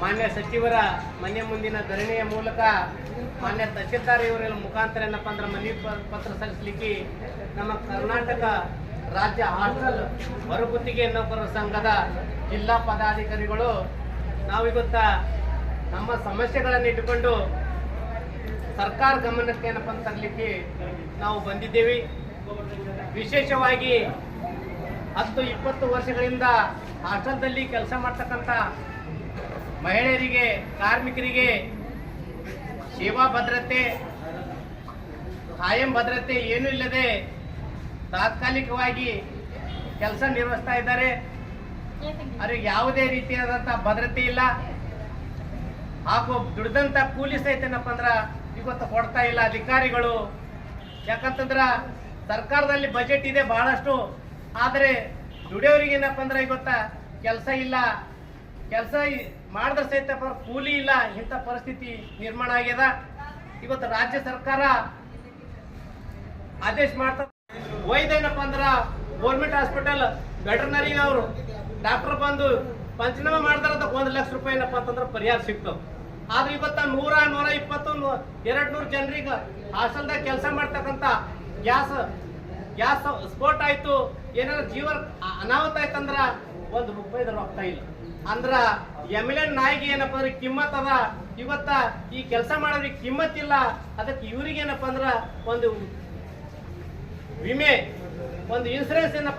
ಮಾನ್ಯ ಸಚಿವರ ಮನೆ ಮುಂದಿನ ಧರಣಿಯ ಮೂಲಕ ಮಾನ್ಯ ತಹಶೀಲ್ದಾರ್ ಇವರ ಮುಖಾಂತರ ಏನಪ್ಪ ಅಂದ್ರೆ ಮನವಿ ಪತ್ರ ಸಲ್ಲಿಸಲಿಕ್ಕೆ ನಮ್ಮ ಕರ್ನಾಟಕ ರಾಜ್ಯ ಹಾಸ್ಟೆಲ್ ಹೊರಗುತ್ತಿಗೆ ನೌಕರರ ಸಂಘದ ಜಿಲ್ಲಾ ಪದಾಧಿಕಾರಿಗಳು ನಾವಿವತ್ತ ನಮ್ಮ ಸಮಸ್ಯೆಗಳನ್ನು ಇಟ್ಟುಕೊಂಡು ಸರ್ಕಾರ ಗಮನಕ್ಕೆ ಏನಪ್ಪ ಅಂತ ತರಲಿಕ್ಕೆ ನಾವು ಬಂದಿದ್ದೇವೆ. ವಿಶೇಷವಾಗಿ ಹತ್ತು ಇಪ್ಪತ್ತು ವರ್ಷಗಳಿಂದ ಹಾಸ್ಟೆಲ್ದಲ್ಲಿ ಕೆಲಸ ಮಾಡ್ತಕ್ಕಂಥ ಮಹಿಳೆಯರಿಗೆ, ಕಾರ್ಮಿಕರಿಗೆ ಸೇವಾ ಭದ್ರತೆ, ಕಾಯಂ ಭದ್ರತೆ ಏನೂ ಇಲ್ಲದೆ ತಾತ್ಕಾಲಿಕವಾಗಿ ಕೆಲಸ ನಿರ್ವಹಿಸ್ತಾ ಇದ್ದಾರೆ. ಅವ್ರಿಗೆ ಯಾವುದೇ ರೀತಿಯಾದಂಥ ಭದ್ರತೆ ಇಲ್ಲ. ಹಾಗೂ ದುಡ್ದಂಥ ಕೂಲಿ ಸಹಿತ ಏನಪ್ಪ ಅಂದ್ರೆ ಇವತ್ತು ಕೊಡ್ತಾ ಇಲ್ಲ ಅಧಿಕಾರಿಗಳು. ಯಾಕಂತಂದ್ರೆ ಸರ್ಕಾರದಲ್ಲಿ ಬಜೆಟ್ ಇದೆ ಬಹಳಷ್ಟು. ಆದರೆ ದುಡಿಯೋರಿಗೆ ಏನಪ್ಪ ಅಂದ್ರೆ ಇವತ್ತ ಕೆಲಸ ಇಲ್ಲ. ಕೆಲಸ ಮಾಡಿದ್ರೆ ಸಹಿತ ಕೂಲಿ ಇಲ್ಲ, ಇಂಥ ಪರಿಸ್ಥಿತಿ ನಿರ್ಮಾಣ ಆಗ್ಯದ. ಇವತ್ತು ರಾಜ್ಯ ಸರ್ಕಾರ ಆದೇಶ ಮಾಡ್ತಾ ಒಯ್ದ ಏನಪ್ಪ ಅಂದ್ರ ಗೋರ್ಮೆಂಟ್ ಹಾಸ್ಪಿಟಲ್ ವೆಟರ್ನರಿ ಅವರು ಡಾಕ್ಟರ್ ಬಂದು ಪಂಚನಾಮ ಅದಕ್ಕೆ ಒಂದು ಲಕ್ಷ ರೂಪಾಯಿ ಏನಪ್ಪ ಅಂತಂದ್ರೆ ಪರಿಹಾರ ಸಿಗ್ತವೆ ಆದ್ರೆ ಇವತ್ತ ನೂರ ನೂರ ಇಪ್ಪತ್ತು ಎರಡ್ ನೂರು ಜನರಿಗೆ ಹಾಸ್ಟೆಲ್ದಾಗ ಕೆಲಸ ಮಾಡ್ತಕ್ಕಂಥ ಗ್ಯಾಸ್ ಗ್ಯಾಸ್ ಸ್ಫೋಟ ಆಯ್ತು ಏನಾರ ಜೀವ ಅನಾಹುತ ಆಯ್ತಂದ್ರ ಒಂದು ರೂಪಾಯಿದ ರೊಕ್ಕ ಇಲ್ಲ. ಅಂದ್ರ ಎಂ ಎಲ್ ಎನ್ ನಾಯಿಗೆ ಏನಪ್ಪ ಅಂದ್ರೆ ಕಿಮ್ಮತ್ ಅದ. ಇವತ್ತ ಈ ಕೆಲಸ ಮಾಡೋರಿಗೆ ಕಿಮ್ಮತ್ ಇಲ್ಲ. ಅದಕ್ಕೆ ಇವ್ರಿಗೆ ಏನಪ್ಪ ಅಂದ್ರ ಒಂದು ವಿಮೆ, ಒಂದು ಇನ್ಸೂರೆನ್ಸ್ ಏನಪ್ಪ